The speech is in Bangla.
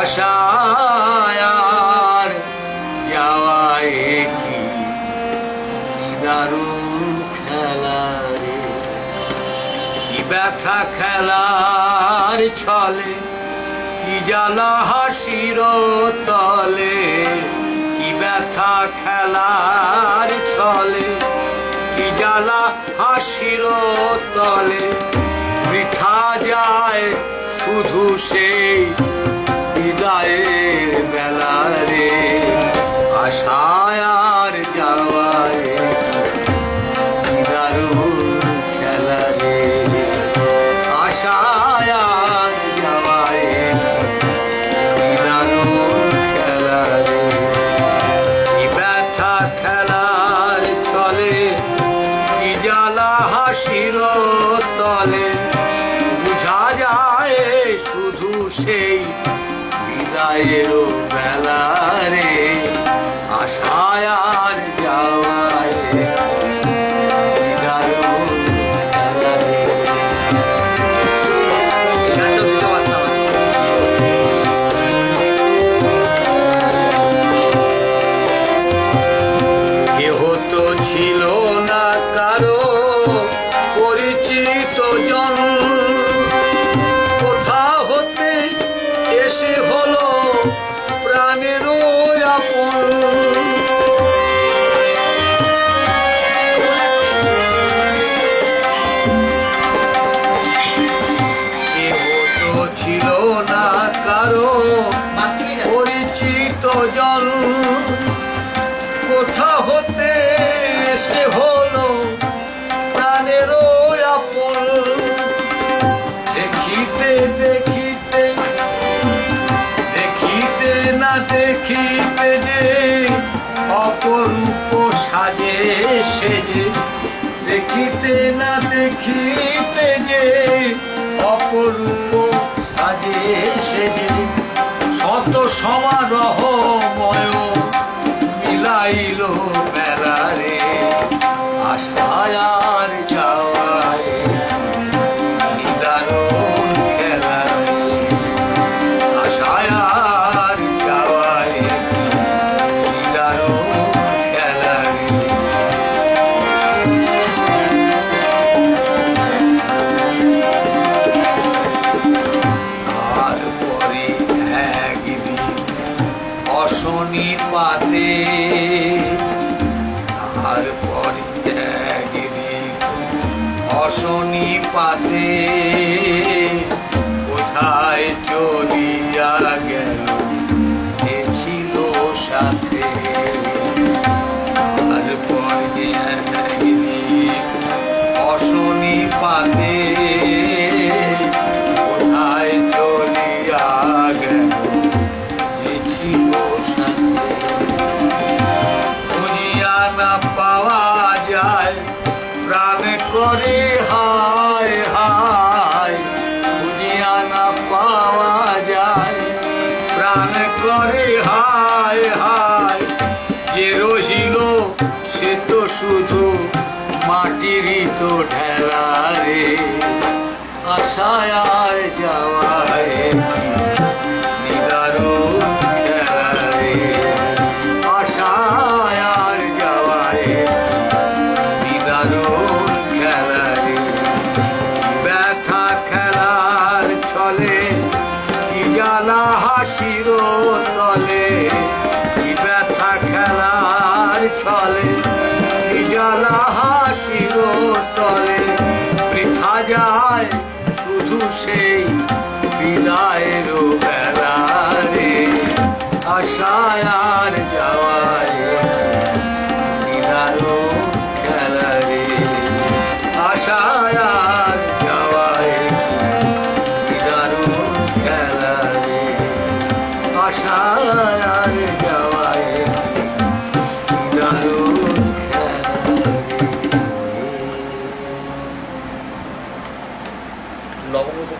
আশায়ার যাওয়ায় কি দারুণ খেলা রে? কি ব্যথা খেলার ছলে, কি জ্বালা হাসির তলে, কি ব্যথা খেলার ছলে, কি জ্বালা হাসির তলে, বৃথা যায় শুধু সেই বিদায়ের বেলা রে, আশায় আর যাওয়ায় দারুণ খেলা রে, আশায় আর যাওয়ায় দারুণ খেলা রে। ব্যথা খেলার ছলে, কি জ্বালা হাসির তলে, বুঝা যায় শুধু সেই বিদায়ের বেলা রে আশায় আর যাওয়ায়। কেহ তো ছিল না কারও কারও পরিচিত জন কোথা হতে সে হলো দেখিতে দেখিতে দেখিতে না দেখিতে যে অপরূপ সাজে সেজে, দেখিতে না দেখিতে যে অপরূপ সাজে সেজে শত সমারোহময় মিলাইল বেড়ারে আশায় অশনি পাতে অশনি পাতে কোথায় চলিয়া গেল? করে হায় হায়। যে রহিল সে তো শুধু মাটিরই তো ঢেলা রে। আশায় যাওয়ায় হাসির তলে কি ব্যথা খেলার ছলে, কি জ্বালা হাসির তলে, বৃথা যায় শুধু সেই বিদায়ের বেলা রে আশায়